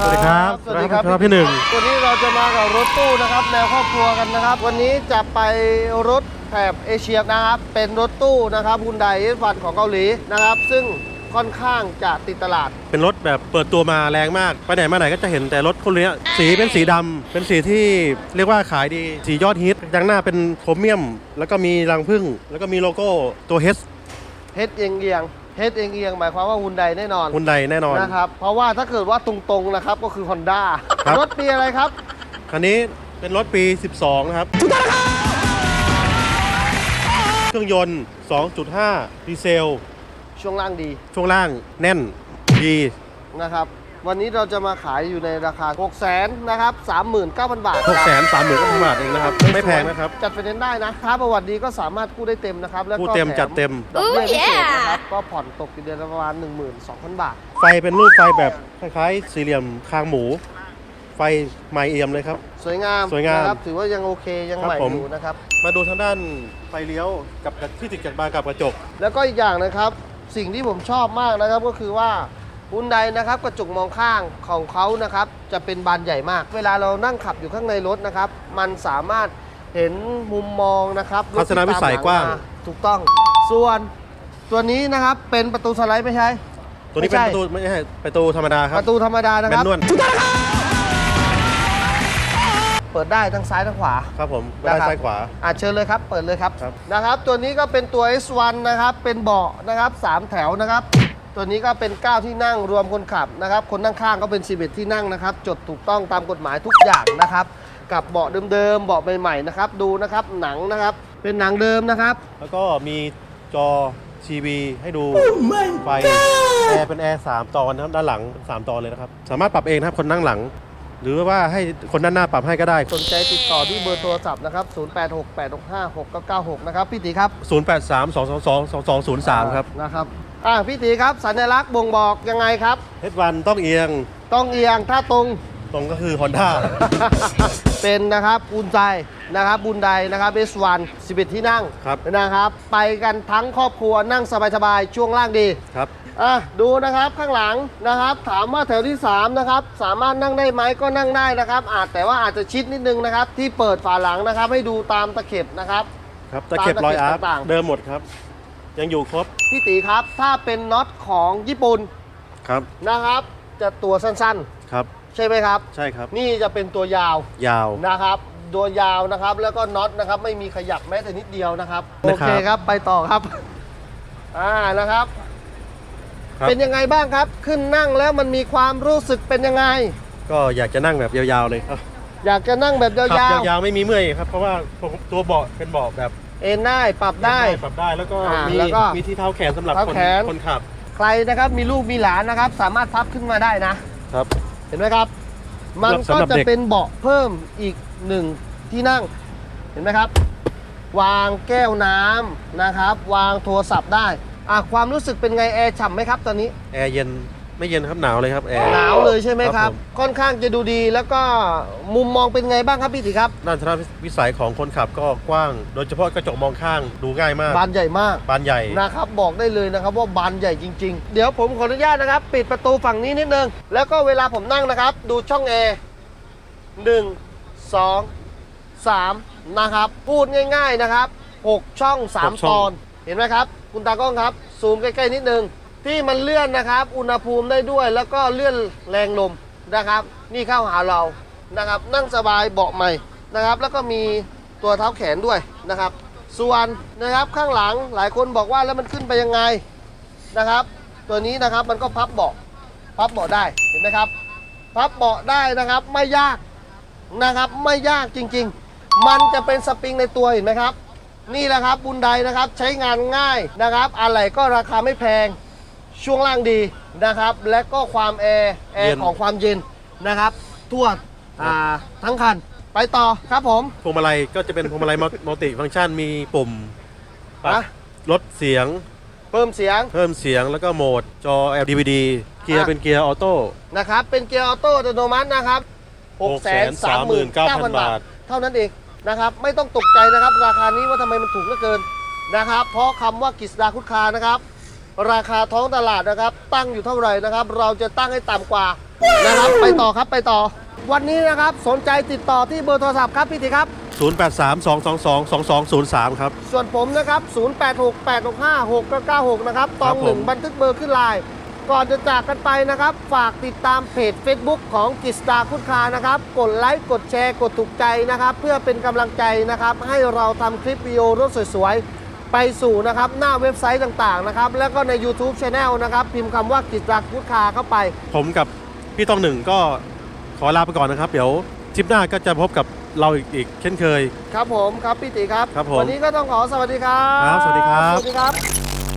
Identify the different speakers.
Speaker 1: สวัสดีครับ
Speaker 2: สวัสดีครับ
Speaker 1: สวัสดีครับพี่หนึ่ง
Speaker 2: วันนี้เราจะมากับรถตู้นะครับแนวครอบครัวกันนะครับ วันนี้จะไปรถแถบเอเชียนะครับ เป็นรถตู้นะครับฮุนไดเอฟันของเกาหลีนะครับ ซึ่งค่อนข้างจะติดตลาด
Speaker 1: เป็นรถแบบเปิดตัวมาแรงมาก ไปไหนมาไหนก็จะเห็นแต่รถคนเนี้ยสีเป็นสีดำเป็นสีที่เรียกว่าขายดี สียอดฮิตยางหน้าเป็นโครเมียม แล้วก็มีรังผึ้งแล้วก็มีโลโก้ตัวเฮส
Speaker 2: เฮดเอียงเอียง เฮดเอียงเอียงหมายความว่าฮุนไดแน่นอน
Speaker 1: ฮุนไดแน่นอน
Speaker 2: นะครับ เพราะว่าถ้าเกิดว่าตรงๆนะครับก็คือ Honda
Speaker 1: ครับ
Speaker 2: รถปีอะไรครับ
Speaker 1: คันนี้เป็นรถปี 12 นะครับเครื่องยนต์ 2.5 ดีเซล
Speaker 2: ช่วงล่างดี
Speaker 1: ช่วงล่างแน่นดี
Speaker 2: นะครับ วันนี้เราจะมาขายอยู่ในราคา 6 0 0 0 0นะครับ39,000 บาท
Speaker 1: 6 3 0 0 0 0บาทเองนะครับ ไม่แพงนะครับ
Speaker 2: จัดไฟแนนซ์ได้นะถ้าประวัติดีก็สามารถกู้ได้เต็มนะครับ แล้วก็
Speaker 1: กู้เต็ม
Speaker 2: แถ
Speaker 1: จัดเต็ม
Speaker 2: ดอกเบี้ยพิเศษ
Speaker 3: Oh yeah
Speaker 2: นะครับก็ผ่อนตกอยู่เดือนละประมาณ12,000 บาท
Speaker 1: ไฟเป็นรูปไฟแบบคล้ายๆสี่เหลี่ยมคางหมู ไฟไมเอียมเลยครับ
Speaker 2: สวยงาม
Speaker 1: สวยงาม
Speaker 2: นะครับถือว่ายังโอเคยัง
Speaker 1: ครับ
Speaker 2: ใหม่
Speaker 1: ผม
Speaker 2: อยู่นะครับ
Speaker 1: มาดูทางด้านไฟเลี้ยวกับที่ติดกับมากับกระจก
Speaker 2: แล้วก็อีกอย่างนะครับ สิ่งที่ผมชอบมากนะครับก็คือว่า ฮุนไดนะครับกระจกมองข้างของเขานะครับจะเป็นบานใหญ่มาก เวลาเรานั่งขับอยู่ข้างในรถนะครับ มันสามารถเห็นมุมมองนะครับรถ
Speaker 1: ทัศนวิสัย
Speaker 2: ที่ตมหลั
Speaker 1: กว้าง
Speaker 2: มถูกต้อง ส่วนตัวนี้นะครับเป็นประตูสไลด์ไม่ใช่
Speaker 1: ตัวนี้เป็น
Speaker 2: ไม่
Speaker 1: ป
Speaker 2: ใช่
Speaker 1: ระตูไม่ใช่ประตูธรรมดาค
Speaker 2: ป
Speaker 1: รับ
Speaker 2: ระตูธรรมดานะ
Speaker 1: แม
Speaker 2: คนรับ
Speaker 1: นวล
Speaker 2: เปิดได้ทั้งซ้ายทั้งขวา
Speaker 1: ครับผมไม่ได้
Speaker 2: นะครับ
Speaker 1: ซ้ายขวา
Speaker 2: อะเชิญเลยครับ เปิดเลยครับ
Speaker 1: ครับ
Speaker 2: นะครับ ตัวนี้ก็เป็นตัว S1 นะครับ เป็นเบาะนะครับสามแถวนะครับ ตัวนี้ก็เป็น 9 ที่นั่งรวมคนขับนะครับ คนนั่งข้างก็เป็น 11 ที่นั่งนะครับ จดถูกต้องตามกฎหมายทุกอย่างนะครับ กับเบาะเดิมๆ เบาะใหม่ๆนะครับ ดูนะครับ หนังนะครับ เป็นหนังเดิมนะครับ
Speaker 1: แล้วก็มีจอทีวีให้ดูไฟแอร์เป็นแอร์สามตอนนะครับด้านหลังเป็นสามตอนเลยนะครับ สามารถปรับเองนะครับคนนั่งหลัง หรือว่าให้คนด้านหน้าปรับให้ก็ได้
Speaker 2: สนใจติดต่อที่เบอร์โทรศัพท์นะครับ 0868656996 นะครับ พี่ตีครับ
Speaker 1: 083 222 2203 ครับ
Speaker 2: นะครับ อะพี่ตีครับสัญลักษณ์บ่งบอกยังไงครับ
Speaker 1: เฮดวันต้องเอียง
Speaker 2: ต้องเอียงถ้าตรง
Speaker 1: ตรงก็คือ Honda
Speaker 2: เป็นนะครับบุญใจนะครับบุญใดนะครับเอสวัน11 ที่นั่ง
Speaker 1: ครับ
Speaker 2: นะครับ ไปกันทั้งครอบครัวนั่งสบายๆ ช่วงล่างดี
Speaker 1: ครับ
Speaker 2: อะดูนะครับข้างหลังนะครับ ถามว่าแถวที่ 3 นะครับ สามารถนั่งได้ไหมก็นั่งได้นะครับ อาจแต่ว่าอาจจะชิดนิดนึงนะครับ ที่เปิดฝาหลังนะครับ ให้ดูตามตะเข็บนะครับ
Speaker 1: ครับตะเข็บรอยอาร์ต
Speaker 2: ต่างๆ
Speaker 1: เดิมหมดครับ ยังอยู่ครบ
Speaker 2: พี่ตีครับ ถ้าเป็นน็อตของญี่ปุ่น
Speaker 1: ครับ
Speaker 2: นะครับ จะตัวสั้น
Speaker 1: ครับ
Speaker 2: ๆ ใช่ไหมครับ
Speaker 1: ใช่ครับ
Speaker 2: นี่จะเป็นตัวยาว
Speaker 1: ยาว
Speaker 2: นะครับ ตัวยาวนะครับแล้วก็น็อตนะครับ ไม่มีขยับแม้แต่นิดเดียวนะครับโอ
Speaker 1: นะครับ
Speaker 2: เคครับไปต่อครับ อ่านะครับ
Speaker 1: ครับ
Speaker 2: เป็นยังไงบ้างครับ ขึ้นนั่งแล้วมันมีความรู้สึกเป็นยังไง
Speaker 1: ก็อยากจะนั่งแบบยาวๆเลยครับ
Speaker 2: อยากจะนั่งแบบยา
Speaker 1: ขับ
Speaker 2: วยา
Speaker 1: วๆไม่มีเมื่อยครับเพราะว่าตัวเบาะเป็นเบาะแบบ
Speaker 2: ๆ เอนได้ปรับได้
Speaker 1: ปรับได้แล้วก็
Speaker 2: อ่า
Speaker 1: มี
Speaker 2: แล้วก็
Speaker 1: มีที่เท้าแขนสำหรับ
Speaker 2: เท้า
Speaker 1: คน
Speaker 2: แขน
Speaker 1: คนขับ
Speaker 2: ใครนะครับมีลูกมีหลานนะครับ สามารถพับขึ้นมาได้นะ
Speaker 1: ครับ
Speaker 2: เห็นไหมครับ มันก็
Speaker 1: สำหรับ
Speaker 2: จะ
Speaker 1: เด็ก
Speaker 2: เป็นเบาะเพิ่มอีกหนึ่งที่นั่ง เห็นไหมครับ วางแก้วน้ำนะครับ วางโทรศัพท์ได้อะความรู้สึกเป็นไงแอร์ฉ่ำไหมครับตอนนี้
Speaker 1: แอร์เย็น ไม่เย็นครับหนาวเลยครับแอร์
Speaker 2: หนาวเลยใช่ไหมครับ
Speaker 1: ผม
Speaker 2: ค่อนข้างจะดูดีแล้วก็มุมมองเป็นไงบ้างครับพี่ติครับ
Speaker 1: ด้านทางวิสัยของคนขับก็กว้าง โดยเฉพาะกระจกมองข้างดูง่ายมาก
Speaker 2: บานใหญ่มาก
Speaker 1: บานใหญ่
Speaker 2: นะครับบอกได้เลยนะครับว่าบานใหญ่จริง ๆ เดี๋ยวผมขออนุญาตนะครับ ปิดประตูฝั่งนี้นิดนึง แล้วก็เวลาผมนั่งนะครับ ดูช่องแอร์หนึ่งสองสามนะครับ พูดง่าย ๆนะครับหกช่องสาม
Speaker 1: หกช่
Speaker 2: ต
Speaker 1: อง
Speaker 2: อนเห็นไหมครับ คุณตากล้องครับ ซูมใกล้ ๆ นิดนึง ที่มันเลื่อนนะครับ อุณหภูมิได้ด้วย แล้วก็เลื่อนแรงลมนะครับ นี่เข้าหาเรานะครับ นั่งสบายเบาะใหม่นะครับ แล้วก็มีตัวเท้าแขนด้วยนะครับ ส่วนนะครับข้างหลังหลายคนบอกว่าแล้วมันขึ้นไปยังไงนะครับ ตัวนี้นะครับมันก็พับเบาะพับเบาะได้เห็นไหมครับ พับเบาะได้นะครับไม่ยากนะครับไม่ยากจริง ๆ มันจะเป็นสปริงในตัวเห็นไหมครับ นี่แหละครับบุนไดนะครับใช้งานง่ายนะครับ อะไรก็ราคาไม่แพง ช่วงล่างดีนะครับ และก็ความแอร์แอ
Speaker 1: เย็
Speaker 2: ร์
Speaker 1: น
Speaker 2: ของความเย็นนะครับทั่วอ่าทั้งคันไปต่อครับผม
Speaker 1: พวงมาลัยก็จะเป็นพวงมาลัยมัลติฟังก์ชันมีปุ่มปรับ
Speaker 2: อะ
Speaker 1: ลดเสียง
Speaker 2: เพิ่มเสียง
Speaker 1: เพิ่มเสียงแล้วก็โหมดจอ LDVD เกียร์
Speaker 2: อะ
Speaker 1: เป็นเกียร์ออโต้
Speaker 2: นะครับเป็นเกียร์ออโต้อัตโนมัตินะครับ639,000 บาท เท่านั้นเองนะครับไม่ต้องตกใจนะครับ ราคานี้ว่าทำไมมันถูกเหลือเกินนะครับ เพราะคำว่ากฤษดาคุดคานะครับ ราคาท้องตลาดนะครับ ตั้งอยู่เท่าไหร่นะครับ เราจะตั้งให้ต่ำกว่านะครับ ไปต่อครับไปต่อ วันนี้นะครับสนใจติดต่อที่เบอร์โทรศัพท์ครับพี่ติครับ
Speaker 1: 0832222203 ครับ
Speaker 2: ส่วนผมนะครับ 0868656996 นะครับตอง
Speaker 1: ครับผม
Speaker 2: หนึ่งบันทึกเบอร์ขึ้นไลน์ก่อนจะจากกันไปนะครับ ฝากติดตามเพจ Facebook ของกิสตาคุณคานะครับ กดไลค์กดแชร์กดถูกใจนะครับ เพื่อเป็นกำลังใจนะครับ ให้เราทำคลิปวิดีโอรถสวยๆ ไปสู่นะครับหน้าเว็บไซต์ต่างๆนะครับแล้วก็ใน YouTube Channel นะครับพิมพ์คำว่ากิสตาคุณคาเข้าไป
Speaker 1: ผมกับพี่ต้องหนึ่งก็ขอลาไปก่อนนะครับ เดี๋ยวทริปหน้าก็จะพบกับเราอีกอีกเช่นเคย
Speaker 2: ครับผมครับพี่ติครับ
Speaker 1: ครับผม
Speaker 2: วันนี้ก็ต้องขอสวัสดีครับ
Speaker 1: ครับสวัสดีครับ
Speaker 2: สวัสดีครับ